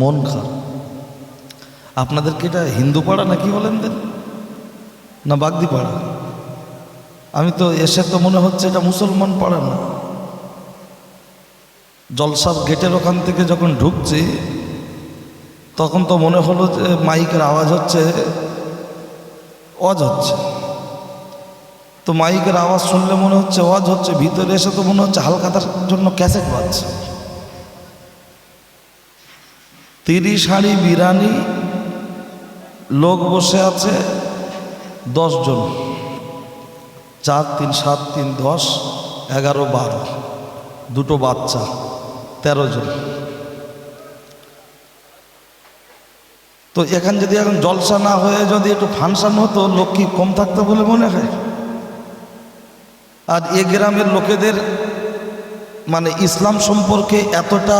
মন খারাপ। আপনাদেরকে এটা হিন্দু পাড়া নাকি বলেন দেন? না বাগদি পাড়া? আমি তো এসে তো মনে হচ্ছে এটা মুসলমান পাড়া না। জলসার গেটের ওখান থেকে যখন ঢুকছি, তখন তো মনে হলো যে মাইকের আওয়াজ হচ্ছে, অজ হচ্ছে। তো মাইকের আওয়াজ শুনলে মনে হচ্ছে অজ হচ্ছে, ভিতরে এসে তো মনে হচ্ছে হালকাতার জন্য ক্যাসেট বাজছে। তিরিশ হাঁড়ি বিরানি লোক বসে আছে জন চার তিন, সাত তিন, দশ, এগারো, বারো। দুটো বাচ্চা, তেরো জন। তো এখানে যদি এখন জলসা না হয়ে যদি একটু ফাংশন হতো, লোক কি কম থাকতো বলে মনে হয়? আর এ গ্রামের লোকেদের মানে ইসলাম সম্পর্কে এতটা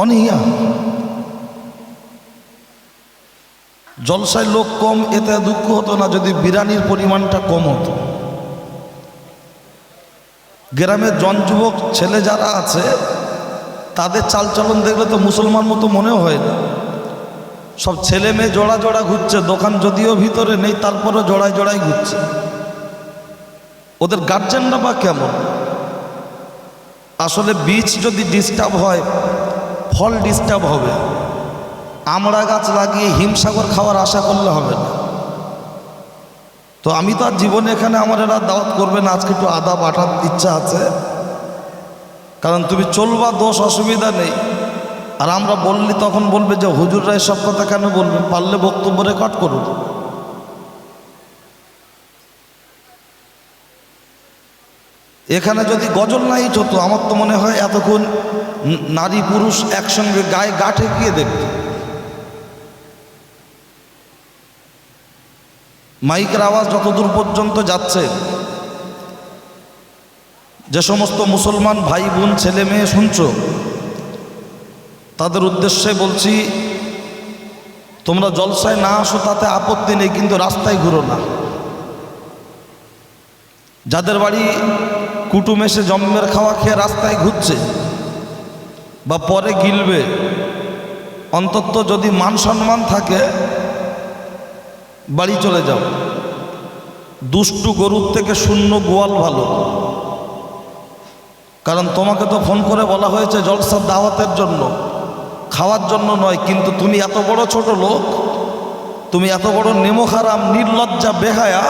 অনীহা জলসায় লোক কম, এতে দুঃখ হতো না, যদি বিরানির পরিমাণটা কম হতো। গ্রামের জনযুবক ছেলে যারা আছে, তাদের চালচলন দেখলে তো মুসলমান মতো মনেও হয় না। সব ছেলে মেয়ে জোড়া জোড়া ঘুরছে, দোকান যদিও ভিতরে নেই তারপরে জোড়ায় জোড়ায় ঘুরছে। ওদের গার্জেনরা বা কেমন? আসলে বীজ যদি ডিস্টার্ব হয় ফল ডিস্টার্ব হবে। আমরা গাছ লাগিয়ে হিমসাগর খাওয়ার আশা করলে হবে না। তো আমি তো আর জীবনে এখানে আমার এরা দাওয়াত করবে না, আজকে একটু আদা বাটার ইচ্ছা আছে। কারণ তুমি চলবা, দোষ অসুবিধা নেই। আর আমরা বললি তখন বলবে যে, হুজুররা এসব কথা কেন বলবে? পারলে বক্তব্য রেকর্ড করুন। এখানে যদি গজল নাইট হতো, আমার তো মনে হয় এতক্ষণ নারী পুরুষ একসঙ্গে গায়ে গা ঠেকিয়ে দেখত। মাইকের আওয়াজ যতদূর পর্যন্ত যাচ্ছে, যে সমস্ত মুসলমান ভাই বোন, ছেলে মেয়ে শুনছ, তাদের উদ্দেশ্যে বলছি, তোমরা জলসায় না আসো, তাতে আপত্তি নেই, কিন্তু রাস্তায় ঘুরো না। যাদের বাড়ি কুটুম এসে জম্মের খাওয়া খেয়ে রাস্তায় ঘুরছে বা পরে গিলবে। অন্তত যদি মান সম্মান থাকে, বাড়ি চলে যাও। দুষ্টু গরুর থেকে শূন্য গোয়াল ভালো। কারণ তোমাকে তো ফোন করে বলা হয়েছে জলসার দাওয়াতের জন্য। খাওয়ার জন্য নয়, কিন্তু তুমি এত বড় ছোট লোক, তুমি এত বড় নেমোখারাম নির্লজ্জা, বেহায়া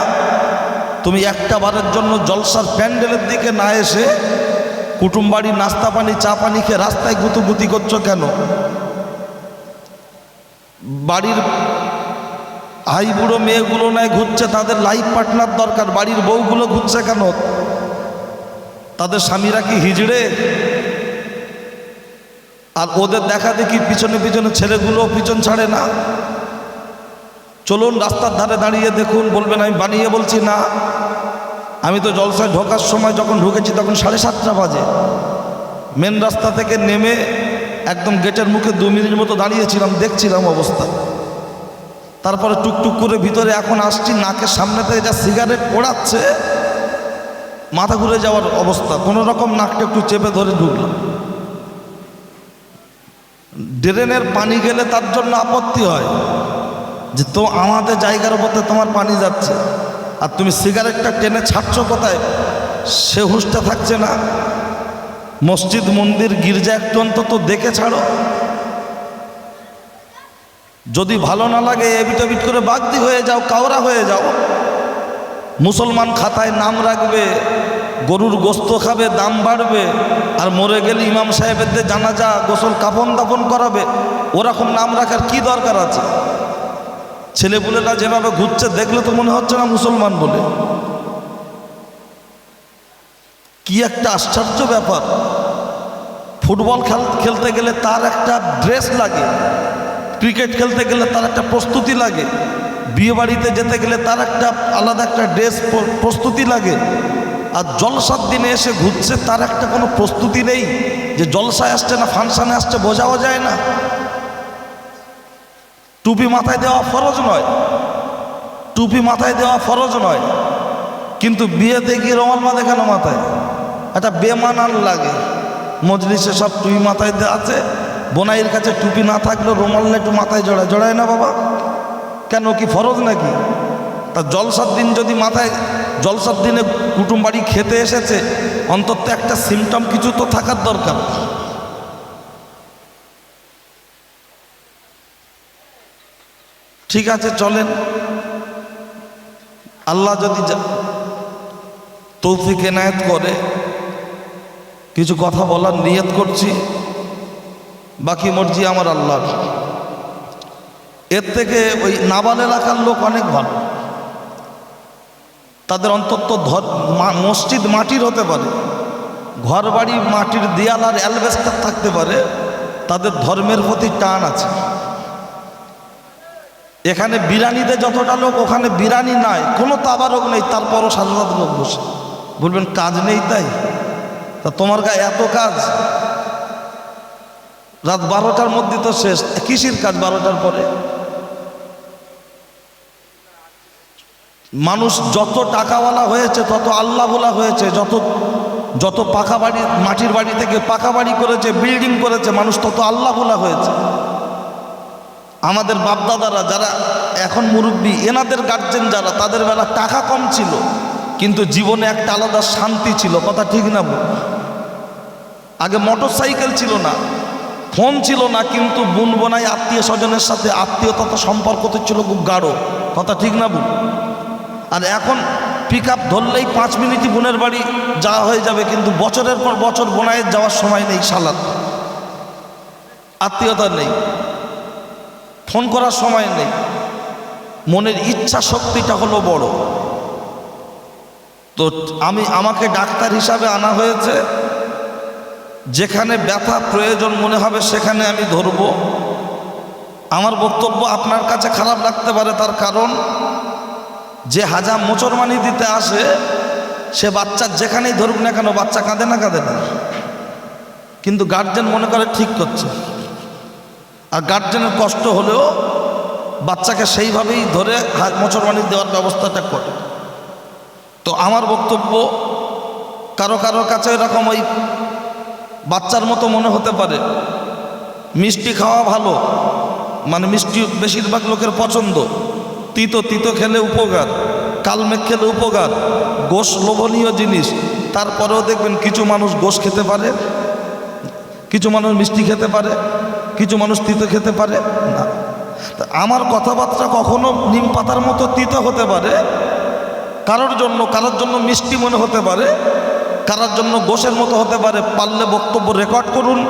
তুমি একটা বারের জন্য জলসার প্যান্ডেলের দিকে না এসে কুটুম বাড়ি, নাস্তা পানি, চা পানি খেয়ে রাস্তায় গুতুগুতি করছ কেন? বাড়ির হাই বুড়ো মেয়েগুলো নয় ঘুরছে, তাদের লাইফ পার্টনার দরকার, বাড়ির বউগুলো ঘুরছে কেন? তাদের স্বামীরা কি হিজড়ে? আর ওদের দেখা দেখি পিছনে পিছনে ছেলেগুলো পিছন ছাড়ে না। চলুন রাস্তার ধারে দাঁড়িয়ে দেখুন, বলবেন, আমি বানিয়ে বলছি না। আমি তো জলসায় ঢোকার সময় যখন ঢুকেছি তখন সাড়ে সাতটা বাজে। মেন রাস্তা থেকে নেমে একদম গেটের মুখে দু মিনিট মতো দাঁড়িয়েছিলাম, দেখছিলাম অবস্থা। তারপরে টুকটুক করে ভিতরে এখন আসছি, নাকের সামনে থেকে যা সিগারেট পোড়াচ্ছে, মাথা ঘুরে যাওয়ার অবস্থা। কোনো রকম নাকটা একটু চেপে ধরে ঢুকলাম। ড্রেনের পানি গেলে তার জন্য আপত্তি হয়। যে তো আমাদের জায়গার উপর তোমার পানি যাচ্ছে। আর তুমি সিগারেটটা টেনে ছাড়ছো কোথায়? সে হুঁশটা থাকছে না। মসজিদ, মন্দির, গির্জা একটু অন্তত দেখে ছাড়ো। যদি ভালো না লাগে এবিট করে বাগদি হয়ে যাও, কাওরা হয়ে যাও। মুসলমান খাতায় নাম রাখবে, গরুর গোস্ত খাবে, দাম বাড়বে, আর মরে গেলে ইমাম সাহেবেরদের জানাজা, গোসল কাফন দাফন করাবে। ওরকম নাম রাখার কি দরকার আছে? ছেলেপুলেরা যেভাবে ঘুরছে, দেখলে তো মনে হচ্ছে না মুসলমান বলে। কি একটা আশ্চর্য ব্যাপার। ফুটবল খেল খেলতে গেলে তার একটা ড্রেস লাগে ক্রিকেট খেলতে গেলে তার একটা প্রস্তুতি লাগে বিয়ে বাড়িতে যেতে গেলে তার একটা আলাদা একটা ড্রেস প্রস্তুতি লাগে। আর জলসার দিনে এসে ঘুরছে, তার একটা কোনো প্রস্তুতি নেই যে জলসায় আসছে না, ফাংশানে আসছে, বোঝাও যায় না। টুপি মাথায় দেওয়া ফরজ নয়। টুপি মাথায় দেওয়া ফরজ নয়। কিন্তু বিয়েতে গিয়ে রমাল বাঁধে কেন মাথায়? একটা বেমানান লাগে। মজলিসে সব টুপি মাথায় আছে। বোনাইয়ের কাছে টুপি না থাকলেও রুমাল একটু মাথায় জড়ায়। জড়ায় না বাবা। কেন কি ফরজ নাকি? তা জলসার দিন যদি মাথায় জলসার দিনে কুটুম বাড়ি খেতে এসেছে, অন্তত একটা সিমটম কিছু তো থাকার দরকার। ঠিক আছে, চলেন। আল্লাহ যদি তৌফিক এনায়েত করে, কিছু কথা বলার নিয়ত করছি, বাকি মর্জি আমার আল্লাহর। এর থেকে ওই নাবাল এলাকার লোক অনেক ভালো। তাদের অন্তত মসজিদ মাটির হতে পারে ঘর বাড়ি মাটির দেয়াল আর অ্যালবেস্টার থাকতে পারে, তাদের ধর্মের প্রতি টান আছে। এখানে বিরানিতে যতটা লোক, ওখানে বিরানি নাই, কোনো তাবারক নেই, তারপরও সারা রাত লোক বসে। বলবেন, কাজ নেই তাই? তা তোমার গায়ে এত কাজ? রাত বারোটার মধ্যে তো শেষ কৃষির কাজ বারোটার পরে? মানুষ যত টাকাওয়ালা হয়েছে, তত আল্লাহ বলা হয়েছে, যত যত পাকা বাড়ি, মাটির বাড়ি থেকে পাকা বাড়ি করেছে, বিল্ডিং করেছে, মানুষ তত আল্লাহ বলা হয়েছে। আমাদের বাপদাদারা যারা এখন মুরব্বী, এনাদের গার্জেন যারা, তাদের বেলা টাকা কম ছিল। কিন্তু জীবনে একটা আলাদা শান্তি ছিল, কথা ঠিক না? আগে মোটর সাইকেল ছিল না ফোন ছিল না, কিন্তু বোন বোনাই, আত্মীয় স্বজনের সাথে আত্মীয়তা তো সম্পর্ক তো ছিল খুব গাঢ়, কথা ঠিক না আর এখন পিক আপ ধরলেই পাঁচ মিনিটই বোনের বাড়ি যাওয়া হয়ে যাবে, কিন্তু বছরের পর বছর বোনাইয়ের যাওয়ার সময় নেই সালাদ আত্মীয়তা নেই। ফোন করার সময় নেই। মনের ইচ্ছা শক্তিটা হলো বড়। তো আমি, আমাকে ডাক্তার হিসাবে আনা হয়েছে। যেখানে ব্যথা প্রয়োজন মনে হবে সেখানে আমি ধরব। আমার বক্তব্য আপনার কাছে খারাপ লাগতে পারে, তার কারণ যে হাজার মোচরমানি দিতে আসে, সে বাচ্চার যেখানেই ধরুক না কেন, বাচ্চা কাঁদে না কাঁদে না। কিন্তু গার্জেন মনে করে ঠিক করছে। আর গার্জেনের কষ্ট হলেও বাচ্চাকে সেইভাবেই ধরে হাত মোচরমানি দেওয়ার ব্যবস্থাটা করে। তো আমার বক্তব্য, কারও কারও কাছে এরকম ওই বাচ্চার মতো মনে হতে পারে। মিষ্টি খাওয়া ভালো মানে মিষ্টি বেশিরভাগ লোকের পছন্দ। তিতো তিতো খেলে উপকার কালমেঘ খেলে উপকার, গোশ লোভনীয় জিনিস। তারপরেও দেখবেন কিছু মানুষ গোশ খেতে পারে, কিছু মানুষ মিষ্টি খেতে পারে। কিছু মানুষ তিতো খেতে পারে? না। আমার কথাবার্তা কখনো নিম পাতার মতো তিতো হতে পারে? কারোর জন্য কারোর জন্য মিষ্টি মনে হতে পারে? কারোর জন্য গোশের মতো হতে পারে? পারলে বক্তব্য রেকর্ড করুন।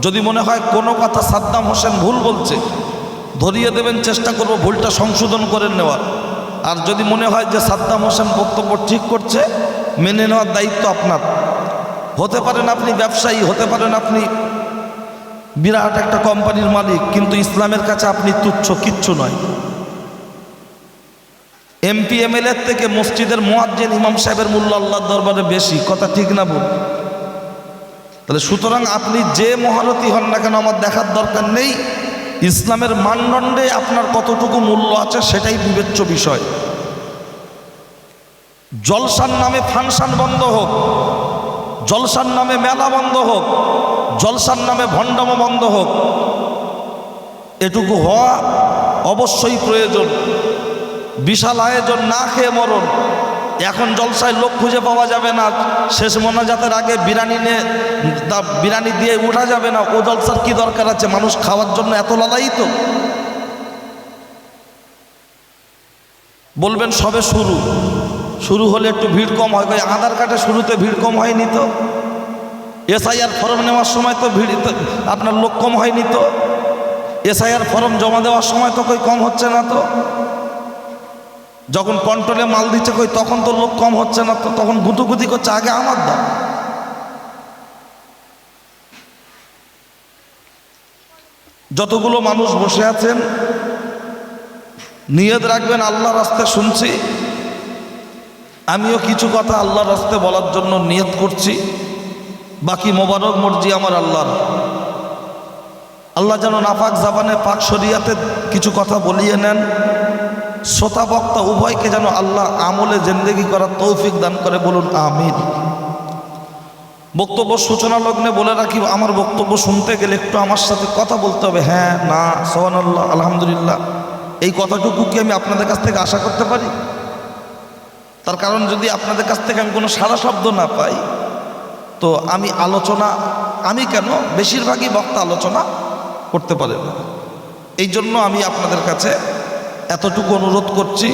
যদি মনে হয় কোনো কথা সাদ্দাম হোসেন ভুল বলছে, ধরিয়ে দেবেন, চেষ্টা করব ভুলটা সংশোধন করে নেওয়ার। আর যদি মনে হয় যে সাদ্দাম হোসেন বক্তব্য ঠিক করছে, মেনে নেওয়ার দায়িত্ব আপনার। হতে পারেন আপনি ব্যবসায়ী, হতে পারেন আপনি বিরাট একটা কোম্পানির মালিক, কিন্তু ইসলামের কাছে আপনি তুচ্ছ, কিচ্ছু নয়। এমপি এমএলএর থেকে মসজিদের মোয়াজ্জেন ইমাম সাহেবের মূল্য আল্লাহর দরবারে বেশি, কথা ঠিক না বল তাহলে সুতরাং আপনি যে মহারথী হন না কেন, আমার দেখার দরকার নেই। ইসলামের মানদণ্ডে আপনার কতটুকু মূল্য আছে সেটাই বিবেচ্য বিষয়। জলসার নামে ফাংশন বন্ধ হোক, জলসার নামে মেলা বন্ধ হোক জলসার নামে ভণ্ডম বন্ধ হোক। এটুকু হওয়া অবশ্যই প্রয়োজন। বিশাল আয়োজন না খেয়ে মরণ। এখন জলসায় লোক খুঁজে পাওয়া যাবে না। শেষ মোনাজাতের আগে বিরিয়ানি নিয়ে, তা বিরিয়ানি দিয়ে উঠা যাবে না। ও জলসার কি দরকার আছে? মানুষ খাওয়ার জন্য এত লালাই তো। বলবেন, সবে শুরু। শুরু হলে একটু ভিড় কম হয়। আধার কার্ডে শুরুতে ভিড় কম হয়নি তো? এসআইআর ফর্ম নেওয়ার সময় তো ভিড় আপনার লোক কম হয়নি তো। এসআইআর ফর্ম জমা দেওয়ার সময় তো কই কম হচ্ছে না তো। যখন কন্ট্রোলে মাল দিচ্ছে কই তখন তো লোক কম হচ্ছে না তো, তখন গুতুগুতি করছে, আগে আমার দাম যতগুলো মানুষ বসে আছেন, নিয়ত রাখবেন আল্লাহ রাস্তে শুনছি। আমিও কিছু কথা আল্লাহ রাস্তে বলার জন্য নিয়ত করছি। বাকি মোবারক মর্জি আমার আল্লাহর। আল্লাহ যেন নাফাক জাবানে, পাক শরিয়াতে কিছু কথা বলিয়ে নেন। শ্রোতা, বক্তা, উভয়কে যেন আল্লাহ আমলে জেন্দেগি করার তৌফিক দান করে বলুন আমির বক্তব্য সূচনা লগ্নে বলে রাখি, আমার বক্তব্য শুনতে গেলে একটু আমার সাথে কথা বলতে হবে। হ্যাঁ না সোহান আল্লাহ আলহামদুলিল্লাহ। এই কথাটুকু কি আমি আপনাদের কাছ থেকে আশা করতে পারি? তার কারণ যদি আপনাদের কাছ থেকে আমি কোনো সারা শব্দ না পাই তো আমি আলোচনা, আমি কেন? বেশিরভাগই বক্তা আলোচনা করতে পারে না। এই জন্য আমি আপনাদের কাছে এতটুকু অনুরোধ করছি,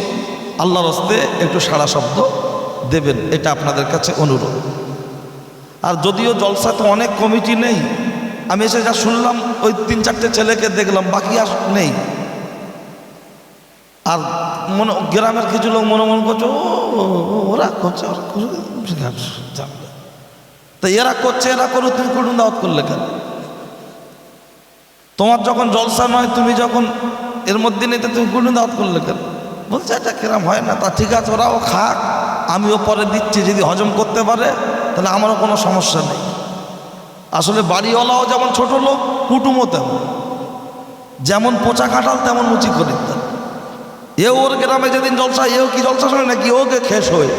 আল্লাহর হস্তে একটু সারা শব্দ দেবেন, এটা আপনাদের কাছে অনুরোধ। আর যদিও জলসাতে অনেক কমিটি নেই, আমি এসে যা শুনলাম, ওই তিন চারটে ছেলেকে দেখলাম, বাকি আর নেই। আর মনে, গ্রামের কিছু লোক মনে মনে করছে ওরা করছে তো এরা করছে, এরা করুক, তুমি কুটুম দাওয়াত করলে কেন? তোমার যখন জলসা নয়, তুমি যখন এর মধ্যে নেই, তো তুমি কুটুম দাওয়াত করলে কেন? বলছে, এটা কিরাম হয় না, তা ঠিক আছে, ওরাও খাক, আমিও পরে দিচ্ছি, যদি হজম করতে পারে, তাহলে আমারও কোনো সমস্যা নেই। আসলে বাড়িওয়ালাও যেমন ছোট লোক, কুটুমও তেমন। যেমন পোচা কাঁঠাল, তেমন মুচি খরিদ্দার। এও ওর গ্রামে যেদিন জলসা, এও কি জলসা শোনে নাকি? ওকে খেস হয়ে।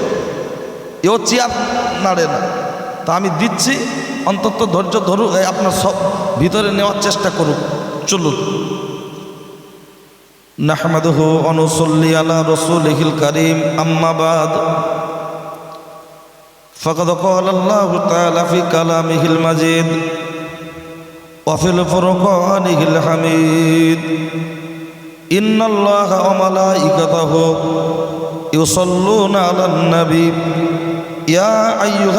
এও চেয়ার নাড়ে না। তা আমি দিচ্ছি অন্তত ধৈর্য ধরুক এই আপনার সব ভিতরে নেওয়ার চেষ্টা করুক চলুন নাহমাদহু অনুসল্লি আলা রসুলহিল করিম আম্মাবাদ فقد قال الله تعالى في كلامه المجيد وفي الفرقانه الحميد إن الله وملائكته يصلون على النبي يا أيها